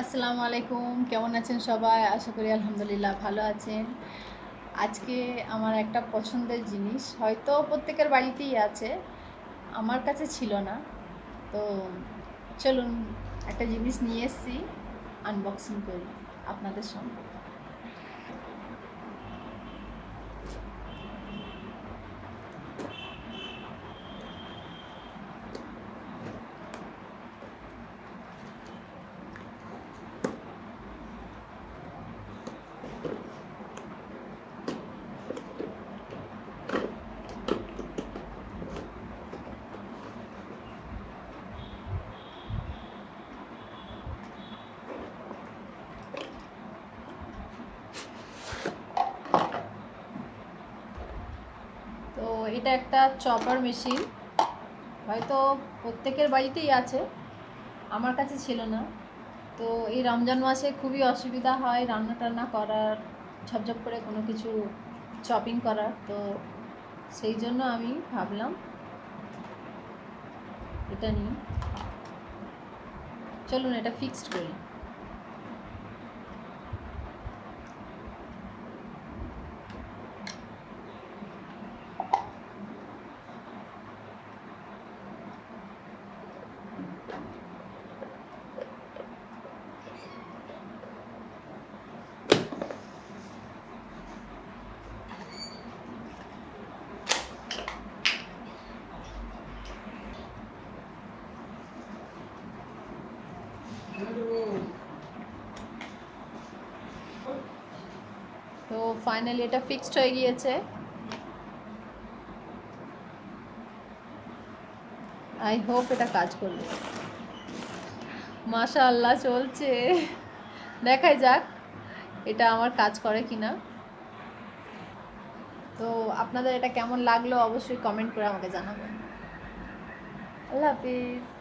আসসালামু আলাইকুম। কেমন আছেন সবাই? আশা করি আলহামদুলিল্লাহ ভালো আছেন। আজকে আমার একটা পছন্দের জিনিস, হয়তো প্রত্যেকের বাড়িতেই আছে, আমার কাছে ছিল না। তো চলুন একটা জিনিস নিয়ে এসেছি আনবক্সিং করি আপনাদের সঙ্গে তো এটা একটা চপার মেশিন হয়তো প্রত্যেকের বাড়িতেই আছে, আমার কাছে ছিল না। তো এই রমজান মাসে খুবই অসুবিধা হয় রান্না টান্না করার, ঝপঝপ করে কোনো কিছু চপিং করার। তো সেই জন্য আমি ভাবলাম এটা নিই। চলুন, এটা ফিক্সড করি। তো ফাইনালি এটা ফিক্সড হয়ে গিয়েছে। আই হোপ এটা কাজ করবে মাশা আল্লাহ চলছে। দেখাই যাক, এটা আমার কাজ করে কিনা। তো আপনাদের এটা কেমন লাগল অবশ্যই কমেন্ট করে আমাকে জানাবেন। আল্লাহ হাফিজ।